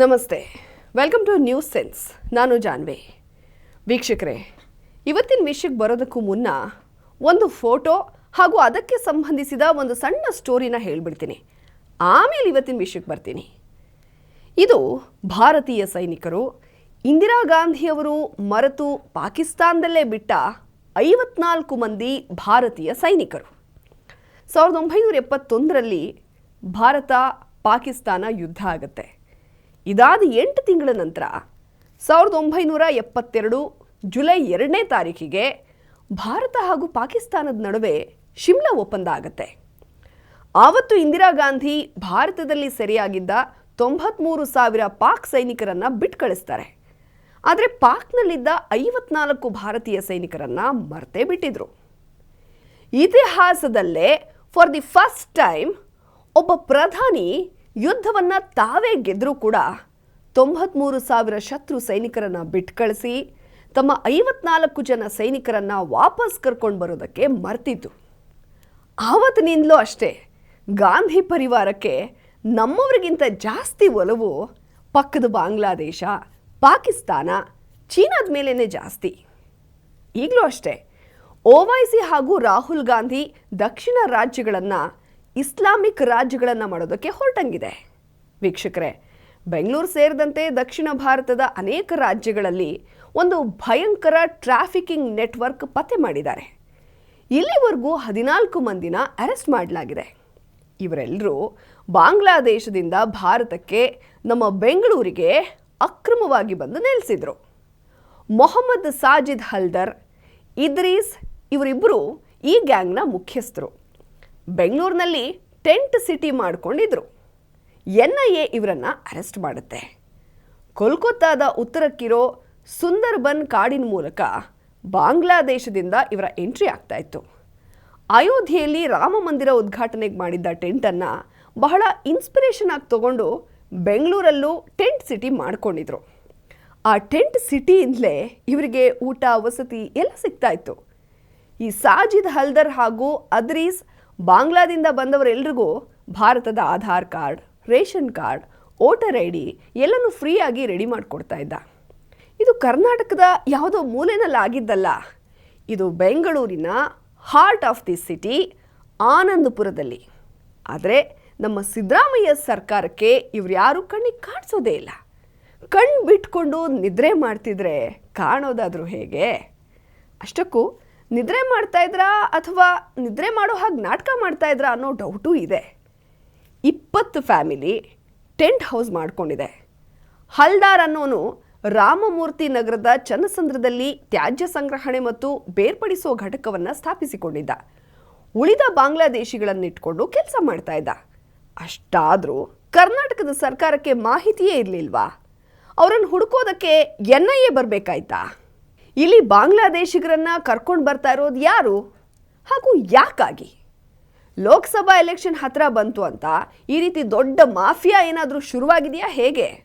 ನಮಸ್ತೆ. Welcome two news sense ನಾನು ಜಾನ್ವಿ. ವೀಕ್ಷಕರೇ, ಇವತ್ತಿನ ವಿಷಯಕ್ಕೆ ಬರೋದಕ್ಕೂ ಮುನ್ನ ಒಂದು ಫೋಟೋ ಹಾಗೂ ಅದಕ್ಕೆ ಸಂಬಂಧಿಸಿದ ಒಂದು ಸಣ್ಣ ಸ್ಟೋರಿನ ಹೇಳಿಬಿಡ್ತೀನಿ. ಆಮೇಲೆ ಇವತ್ತಿನ ವಿಷಯಕ್ಕೆ ಬರ್ತೀನಿ. ಇದು ಭಾರತೀಯ ಸೈನಿಕರು ಇಂದಿರಾ ಗಾಂಧಿಯವರು ಮರೆತು ಪಾಕಿಸ್ತಾನದಲ್ಲೇ ಬಿಟ್ಟ ಐವತ್ನಾಲ್ಕು ಮಂದಿ ಭಾರತೀಯ ಸೈನಿಕರು. ಸಾವಿರದ ಒಂಬೈನೂರ ಎಪ್ಪತ್ತೊಂದರಲ್ಲಿ ಭಾರತ ಪಾಕಿಸ್ತಾನ ಯುದ್ಧ ಆಗುತ್ತೆ. ಇದಾದ ಎಂಟು ತಿಂಗಳ ನಂತರ ಸಾವಿರದ ಒಂಬೈನೂರ ಎಪ್ಪತ್ತೆರಡು ಜುಲೈ ಎರಡನೇ ತಾರೀಕಿಗೆ ಭಾರತ ಹಾಗೂ ಪಾಕಿಸ್ತಾನದ ನಡುವೆ ಶಿಮ್ಲಾ ಒಪ್ಪಂದ ಆಗುತ್ತೆ. ಆವತ್ತು ಇಂದಿರಾ ಗಾಂಧಿ ಭಾರತದಲ್ಲಿ ಸೆರೆಯಾಗಿದ್ದ ತೊಂಬತ್ಮೂರು ಸಾವಿರ ಪಾಕ್ ಸೈನಿಕರನ್ನು ಬಿಟ್ಟು ಕಳಿಸ್ತಾರೆ. ಆದರೆ ಪಾಕ್ನಲ್ಲಿದ್ದ ಐವತ್ನಾಲ್ಕು ಭಾರತೀಯ ಸೈನಿಕರನ್ನು ಮರ್ತೇ ಬಿಟ್ಟಿದ್ರು. ಇತಿಹಾಸದಲ್ಲೇ ಫಾರ್ ದಿ ಫಸ್ಟ್ ಟೈಮ್ ಒಬ್ಬ ಪ್ರಧಾನಿ ಯುದ್ಧವನ್ನ ತಾವೇ ಗೆದ್ರೂ ಕೂಡ ತೊಂಬತ್ಮೂರು ಸಾವಿರ ಶತ್ರು ಸೈನಿಕರನ್ನ ಬಿಟ್ಟು ಕಳಿಸಿ ತಮ್ಮ ಐವತ್ನಾಲ್ಕು ಜನ ಸೈನಿಕರನ್ನ ವಾಪಸ್ ಕರ್ಕೊಂಡು ಬರೋದಕ್ಕೆ ಮರ್ತಿತ್ತು ಆವತ್ತಿನಿಂದಲೂ ಅಷ್ಟೇ ಗಾಂಧಿ ಪರಿವಾರಕ್ಕೆ ನಮ್ಮವರಿಗಿಂತ ಜಾಸ್ತಿ ಒಲವು ಪಕ್ಕದ ಬಾಂಗ್ಲಾದೇಶ, ಪಾಕಿಸ್ತಾನ, ಚೀನಾದ ಮೇಲೇ ಜಾಸ್ತಿ. ಈಗಲೂ ಅಷ್ಟೇ ಓವೈಸಿ ಹಾಗೂ ರಾಹುಲ್ ಗಾಂಧಿ ದಕ್ಷಿಣ ರಾಜ್ಯಗಳನ್ನು ಇಸ್ಲಾಮಿಕ್ ರಾಜ್ಯಗಳನ್ನು ಮಾಡೋದಕ್ಕೆ ಹೊರಟಂಗಿದೆ. ವೀಕ್ಷಕರೇ, ಬೆಂಗಳೂರು ಸೇರಿದಂತೆ ದಕ್ಷಿಣ ಭಾರತದ ಅನೇಕ ರಾಜ್ಯಗಳಲ್ಲಿ ಒಂದು ಭಯಂಕರ ಟ್ರಾಫಿಕಿಂಗ್ ನೆಟ್ವರ್ಕ್ ಪತ್ತೆ ಮಾಡಿದ್ದಾರೆ. ಇಲ್ಲಿವರೆಗೂ ಹದಿನಾಲ್ಕು ಮಂದಿನ ಅರೆಸ್ಟ್ ಮಾಡಲಾಗಿದೆ. ಇವರೆಲ್ಲರೂ ಬಾಂಗ್ಲಾದೇಶದಿಂದ ಭಾರತಕ್ಕೆ ನಮ್ಮ ಬೆಂಗಳೂರಿಗೆ ಅಕ್ರಮವಾಗಿ ಬಂದು ನೆಲೆಸಿದರು. ಮೊಹಮ್ಮದ್ ಸಾಜಿದ್ ಹಲ್ದರ್, ಇದ್ರೀಸ್ ಇವರಿಬ್ಬರು ಈ ಗ್ಯಾಂಗ್ನ ಮುಖ್ಯಸ್ಥರು. ಬೆಂಗಳೂರಿನಲ್ಲಿ ಟೆಂಟ್ ಸಿಟಿ ಮಾಡ್ಕೊಂಡಿದ್ರು. ಎನ್ ಐ ಎ ಇವರನ್ನು ಅರೆಸ್ಟ್ ಮಾಡುತ್ತೆ. ಕೋಲ್ಕತ್ತಾದ ಉತ್ತರಕ್ಕಿರೋ ಸುಂದರ್ಬನ್ ಕಾಡಿನ ಮೂಲಕ ಬಾಂಗ್ಲಾದೇಶದಿಂದ ಇವರ ಎಂಟ್ರಿ ಆಗ್ತಾ ಇತ್ತು. ಅಯೋಧ್ಯೆಯಲ್ಲಿ ರಾಮ ಮಂದಿರ ಉದ್ಘಾಟನೆಗೆ ಮಾಡಿದ್ದ ಟೆಂಟನ್ನು ಬಹಳ ಇನ್ಸ್ಪಿರೇಷನ್ ಆಗಿ ತಗೊಂಡು ಬೆಂಗಳೂರಲ್ಲೂ ಟೆಂಟ್ ಸಿಟಿ ಮಾಡ್ಕೊಂಡಿದ್ರು. ಆ ಟೆಂಟ್ ಸಿಟಿಯಿಂದಲೇ ಇವರಿಗೆ ಊಟ, ವಸತಿ ಎಲ್ಲ ಸಿಗ್ತಾ ಇತ್ತು. ಈ ಸಾಜಿದ್ ಹಲ್ದರ್ ಹಾಗೂ ಅದ್ರೀಸ್ ಬಾಂಗ್ಲಾದಿಂದ ಬಂದವರೆಲ್ರಿಗೂ ಭಾರತದ Aadhaar card, ration card, voter I D ಎಲ್ಲನೂ ಫ್ರೀಯಾಗಿ ರೆಡಿ ಮಾಡಿಕೊಡ್ತಾ ಇದ್ದ. ಇದು ಕರ್ನಾಟಕದ ಯಾವುದೋ ಮೂಲೆಯಲ್ಲಿ ಆಗಿದ್ದಲ್ಲ ಇದು ಬೆಂಗಳೂರಿನ ಹಾರ್ಟ್ ಆಫ್ ದಿ ಸಿಟಿ ಆನಂದಪುರದಲ್ಲಿ. ಆದರೆ ನಮ್ಮ ಸಿದ್ದರಾಮಯ್ಯ ಸರ್ಕಾರಕ್ಕೆ ಇವ್ರು ಯಾರೂ ಕಣ್ಣಿಗೆ ಕಾಣಿಸೋದೇ ಇಲ್ಲ. ಕಣ್ಣು ಬಿಟ್ಕೊಂಡು ನಿದ್ರೆ ಮಾಡ್ತಿದ್ರೆ ಕಾಣೋದಾದರೂ ಹೇಗೆ? ಅಷ್ಟಕ್ಕೂ ನಿದ್ರೆ ಮಾಡ್ತಾ ಇದ್ರಾ ಅಥವಾ ನಿದ್ರೆ ಮಾಡೋ ಹಾಗೆ ನಾಟಕ ಮಾಡ್ತಾ ಇದ್ರಾ ಅನ್ನೋ ಡೌಟೂ ಇದೆ. ಇಪ್ಪತ್ತು ಫ್ಯಾಮಿಲಿ ಟೆಂಟ್ ಹೌಸ್ ಮಾಡ್ಕೊಂಡಿದೆ. ಹಲ್ದಾರ್ ಅನ್ನೋನು ರಾಮಮೂರ್ತಿ ನಗರದ ಚನ್ನಸಂದ್ರದಲ್ಲಿ ತ್ಯಾಜ್ಯ ಸಂಗ್ರಹಣೆ ಮತ್ತು ಬೇರ್ಪಡಿಸುವ ಘಟಕವನ್ನು ಸ್ಥಾಪಿಸಿಕೊಂಡಿದ್ದ. ಉಳಿದ ಬಾಂಗ್ಲಾದೇಶಿಗಳನ್ನಿಟ್ಕೊಂಡು ಕೆಲಸ ಮಾಡ್ತಾ ಇದ್ದ. ಅಷ್ಟಾದರೂ ಕರ್ನಾಟಕದ ಸರ್ಕಾರಕ್ಕೆ ಮಾಹಿತಿಯೇ ಇರಲಿಲ್ವಾ? ಅವರನ್ನು ಹುಡುಕೋದಕ್ಕೆ ಎನ್ ಐ ಎ ಬರಬೇಕಾಯ್ತಾ? ಇಲ್ಲಿ ಬಾಂಗ್ಲಾದೇಶಿಗರನ್ನ ಕರ್ಕೊಂಡು ಬರ್ತಾ ಇರೋದು ಯಾರು? ಹಾಗೂ ಯಾಕಾಗಿ? ಲೋಕಸಭಾ ಎಲೆಕ್ಷನ್ ಹತ್ರ ಬಂತು ಅಂತ ಈ ರೀತಿ ದೊಡ್ಡ ಮಾಫಿಯಾ ಏನಾದರೂ ಶುರುವಾಗಿದೆಯಾ ಹೇಗೆ?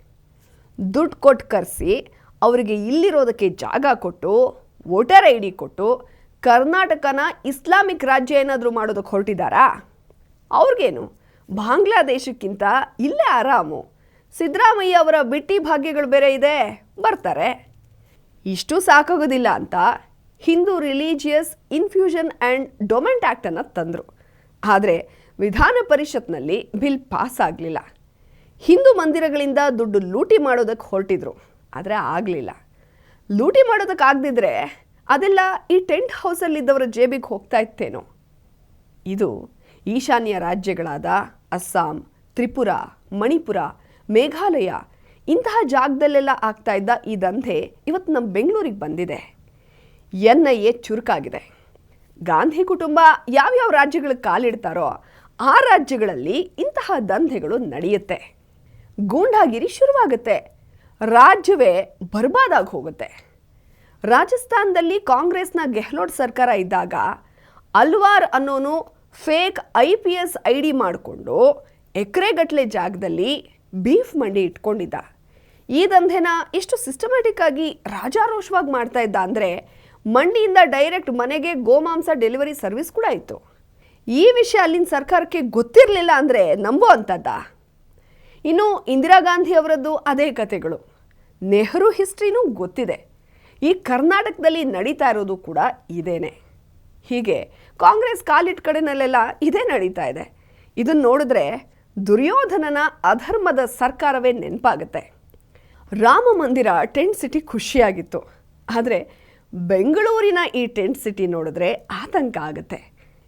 ದುಡ್ಡು ಕೊಟ್ಟು ಕರೆಸಿ, ಅವರಿಗೆ ಇಲ್ಲಿರೋದಕ್ಕೆ ಜಾಗ ಕೊಟ್ಟು, ವೋಟರ್ ಐ ಡಿ ಕೊಟ್ಟು, ಕರ್ನಾಟಕನ ಇಸ್ಲಾಮಿಕ್ ರಾಜ್ಯ ಏನಾದರೂ ಮಾಡೋದಕ್ಕೆ ಹೊರಟಿದ್ದಾರಾ ಅವ್ರಿಗೇನು? ಬಾಂಗ್ಲಾದೇಶಕ್ಕಿಂತ ಇಲ್ಲೇ ಆರಾಮು. ಸಿದ್ದರಾಮಯ್ಯ ಅವರ ಬಿಟ್ಟಿ ಭಾಗ್ಯಗಳು ಬೇರೆ ಇದೆ. ಬರ್ತಾರೆ. ಇಷ್ಟು ಸಾಕಾಗೋದಿಲ್ಲ ಅಂತ ಹಿಂದೂ ರಿಲಿಜಿಯಸ್ ಇನ್ಫ್ಯೂಷನ್ ಆ್ಯಂಡ್ ಡೊಮೆಂಟ್ ಆ್ಯಕ್ಟನ್ನು ತಂದರು. ಆದರೆ ವಿಧಾನ ಪರಿಷತ್ನಲ್ಲಿ ಬಿಲ್ ಪಾಸ್ ಆಗಲಿಲ್ಲ ಹಿಂದೂ ಮಂದಿರಗಳಿಂದ ದುಡ್ಡು ಲೂಟಿ ಮಾಡೋದಕ್ಕೆ ಹೊರಟಿದ್ರು, ಆದರೆ ಆಗಲಿಲ್ಲ. ಲೂಟಿ ಮಾಡೋದಕ್ಕೆ ಆಗದಿದ್ರೆ ಅದೆಲ್ಲ ಈ ಟೆಂಟ್ ಹೌಸಲ್ಲಿದ್ದವರ ಜೇಬಿಗೆ ಹೋಗ್ತಾ ಇತ್ತೇನೋ. ಇದು ಈಶಾನ್ಯ ರಾಜ್ಯಗಳಾದ ಅಸ್ಸಾಂ, ತ್ರಿಪುರ, ಮಣಿಪುರ, ಮೇಘಾಲಯ ಇಂತಹ ಜಾಗದಲ್ಲೆಲ್ಲ ಆಗ್ತಾ ಇದ್ದ ಈ ದಂಧೆ ಇವತ್ತು ನಮ್ಮ ಬೆಂಗಳೂರಿಗೆ ಬಂದಿದೆ. ಎನ್ ಐ ಎ ಚುರುಕಾಗಿದೆ. ಗಾಂಧಿ ಕುಟುಂಬ ಯಾವ್ಯಾವ ರಾಜ್ಯಗಳಿಗೆ ಕಾಲಿಡ್ತಾರೋ ಆ ರಾಜ್ಯಗಳಲ್ಲಿ ಇಂತಹ ದಂಧೆಗಳು ನಡೆಯುತ್ತೆ. ಗೂಂಡಾಗಿರಿ ಶುರುವಾಗುತ್ತೆ. ರಾಜ್ಯವೇ ಬರ್ಬಾದಾಗಿ ಹೋಗುತ್ತೆ. ರಾಜಸ್ಥಾನದಲ್ಲಿ ಕಾಂಗ್ರೆಸ್ನ ಗೆಹ್ಲೋಟ್ ಸರ್ಕಾರ ಇದ್ದಾಗ ಅಲ್ವಾರ್ ಅನ್ನೋನು fake I P S I D ಮಾಡಿಕೊಂಡು ಎಕರೆಗಟ್ಟಲೆ ಜಾಗದಲ್ಲಿ ಬೀಫ್ ಮಂಡಿ ಇಟ್ಕೊಂಡಿದ್ದ. ಈ ದಂಧೆನ ಎಷ್ಟು ಸಿಸ್ಟಮ್ಯಾಟಿಕ್ ಆಗಿ ರಾಜಾರೋಷವಾಗಿ ಮಾಡ್ತಾ ಇದ್ದ ಅಂದರೆ ಮಂಡಿಯಿಂದ ಡೈರೆಕ್ಟ್ ಮನೆಗೆ ಗೋಮಾಂಸ ಡೆಲಿವರಿ ಸರ್ವಿಸ್ ಕೂಡ ಇತ್ತು. ಈ ವಿಷಯ ಅಲ್ಲಿನ ಸರ್ಕಾರಕ್ಕೆ ಗೊತ್ತಿರಲಿಲ್ಲ ಅಂದರೆ ನಂಬೋ ಇನ್ನು ಇಂದಿರಾ ಗಾಂಧಿ ಅವರದ್ದು ಅದೇ ಕತೆಗಳು. ನೆಹರು ಹಿಸ್ಟ್ರಿನೂ ಗೊತ್ತಿದೆ. ಈ ಕರ್ನಾಟಕದಲ್ಲಿ ನಡೀತಾ ಇರೋದು ಕೂಡ ಇದೇನೆ. ಹೀಗೆ ಕಾಂಗ್ರೆಸ್ ಕಾಲಿಟ್ಟ ಕಡೆನಲ್ಲೆಲ್ಲ ಇದೇ ನಡೀತಾ ಇದೆ. ಇದನ್ನು ನೋಡಿದ್ರೆ ದುರ್ಯೋಧನನ ಅಧರ್ಮದ ಸರ್ಕಾರವೇ ನೆನಪಾಗುತ್ತೆ. ರಾಮ ಮಂದಿರ ಟೆಂಟ್ ಸಿಟಿ ಖುಷಿಯಾಗಿತ್ತು. ಆದರೆ ಬೆಂಗಳೂರಿನ ಈ ಟೆಂಟ್ ಸಿಟಿ ನೋಡಿದ್ರೆ ಆತಂಕ ಆಗುತ್ತೆ.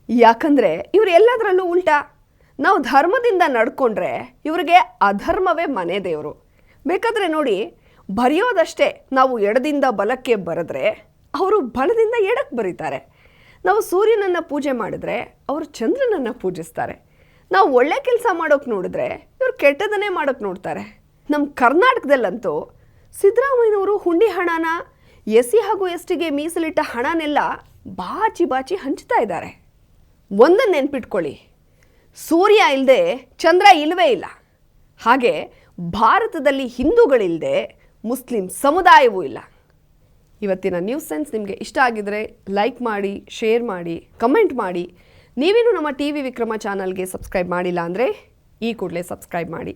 ಯಾಕಂದರೆ ಇವರು ಎಲ್ಲದರಲ್ಲೂ ಉಲ್ಟಾ. ನಾವು ಧರ್ಮದಿಂದ ನಡ್ಕೊಂಡ್ರೆ ಇವರಿಗೆ ಅಧರ್ಮವೇ ಮನೆ ದೇವರು. ಬೇಕಾದರೆ ನೋಡಿ, ಬರೆಯೋದಷ್ಟೇ ನಾವು ಎಡದಿಂದ ಬಲಕ್ಕೆ ಬರೆದ್ರೆ ಅವರು ಬಲದಿಂದ ಎಡಕ್ಕೆ ಬರೀತಾರೆ. ನಾವು ಸೂರ್ಯನನ್ನು ಪೂಜೆ ಮಾಡಿದ್ರೆ ಅವರು ಚಂದ್ರನನ್ನು ಪೂಜಿಸ್ತಾರೆ. ನಾವು ಒಳ್ಳೆ ಕೆಲಸ ಮಾಡೋಕೆ ನೋಡಿದ್ರೆ ಇವರು ಕೆಟ್ಟದನ್ನೇ ಮಾಡೋಕೆ ನೋಡ್ತಾರೆ. ನಮ್ಮ ಕರ್ನಾಟಕದಲ್ಲಂತೂ ಸಿದ್ದರಾಮಯ್ಯನವರು ಹುಂಡಿ ಹಣನ ಎಸ್ ಸಿ ಹಾಗೂ ಎಸ್ ಟಿಗೆ ಮೀಸಲಿಟ್ಟ ಹಣನೆಲ್ಲ ಬಾಚಿ ಬಾಚಿ ಹಂಚ್ತಾ ಇದ್ದಾರೆ. ಒಂದನ್ನು ನೆನ್ಪಿಟ್ಕೊಳ್ಳಿ. ಸೂರ್ಯ ಇಲ್ಲದೆ ಚಂದ್ರ ಇಲ್ಲವೇ ಇಲ್ಲ. ಹಾಗೆ ಭಾರತದಲ್ಲಿ ಹಿಂದೂಗಳಿಲ್ಲದೆ ಮುಸ್ಲಿಂ ಸಮುದಾಯವೂ ಇಲ್ಲ. ಇವತ್ತಿನ ನ್ಯೂಸ್ ಸೆನ್ಸ್ ನಿಮಗೆ ಇಷ್ಟ ಆಗಿದ್ರೆ ಲೈಕ್ ಮಾಡಿ, ಶೇರ್ ಮಾಡಿ, ಕಮೆಂಟ್ ಮಾಡಿ. ನೀವೇನು ನಮ್ಮ ಟಿ ವಿ ವಿಕ್ರಮ ಚಾನಲ್ಗೆ ಸಬ್ಸ್ಕ್ರೈಬ್ ಮಾಡಿಲ್ಲ ಅಂದರೆ ಈ ಕೂಡಲೇ ಸಬ್ಸ್ಕ್ರೈಬ್ ಮಾಡಿ.